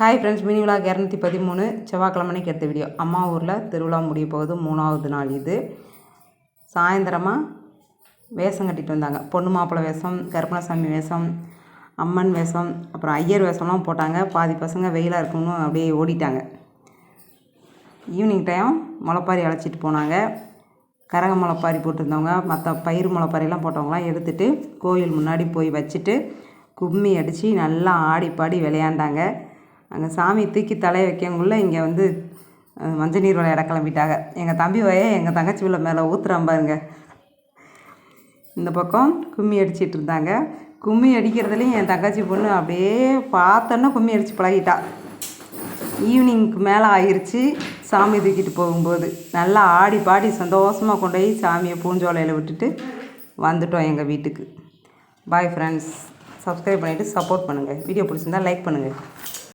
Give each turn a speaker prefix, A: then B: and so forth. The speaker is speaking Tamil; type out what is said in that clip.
A: ஹாய் ஃப்ரெண்ட்ஸ் மினி விழா இரநூத்தி பதிமூணு. செவ்வாய்க்கிழமைக்கு எடுத்த வீடியோ அம்மா ஊரில் திருவிழா முடிய போகுது. மூணாவது நாள் இது. சாயந்தரமாக வேஷம் கட்டிட்டு வந்தாங்க. பொண்ணு மாப்பிள்ளை வேஷம் கருப்பணசாமி வேஷம் அம்மன் வேஷம் அப்புறம் ஐயர் வேஷம்லாம் போட்டாங்க. பாதி பசங்க வெயிலாக இருக்கும்னு அப்படியே ஓடிட்டாங்க. ஈவினிங் டைம் முளைப்பாரி அழைச்சிட்டு போனாங்க. கரக முளைப்பாரி போட்டிருந்தவங்க மற்ற பயிர் முளைப்பாரிலாம் போட்டவங்களாம் எடுத்துகிட்டு கோயில் முன்னாடி போய் வச்சுட்டு கும்மி அடித்து நல்லா ஆடி பாடி விளையாண்டாங்க. அங்கே சாமி தூக்கி தலையை வைக்கங்குள்ளே இங்கே வந்து மஞ்சள் நீர் விளையாட கிளம்பிட்டாங்க. எங்கள் தம்பி வய எங்கள் தங்கச்சி உள்ள மேலே ஊத்துறான் பாருங்க. இந்த பக்கம் கும்மி அடிச்சிட்டு இருந்தாங்க. கும்மி அடிக்கிறதுலையும் என் தங்கச்சி பொண்ணு அப்படியே பார்த்தோன்னா கும்மி அடித்து பழகிட்டா. ஈவினிங்க்கு மேலே ஆயிடுச்சு சாமி தூக்கிட்டு போகும்போது. நல்லா ஆடி பாடி சந்தோஷமாக கொண்டு போய் சாமியை பூஞ்சோலையில் விட்டுட்டு வந்துட்டோம் எங்கள் வீட்டுக்கு. பாய் ஃப்ரெண்ட்ஸ் சப்ஸ்கிரைப் பண்ணிவிட்டு சப்போர்ட் பண்ணுங்கள் வீடியோ பிடிச்சிருந்தா லைக் பண்ணுங்கள்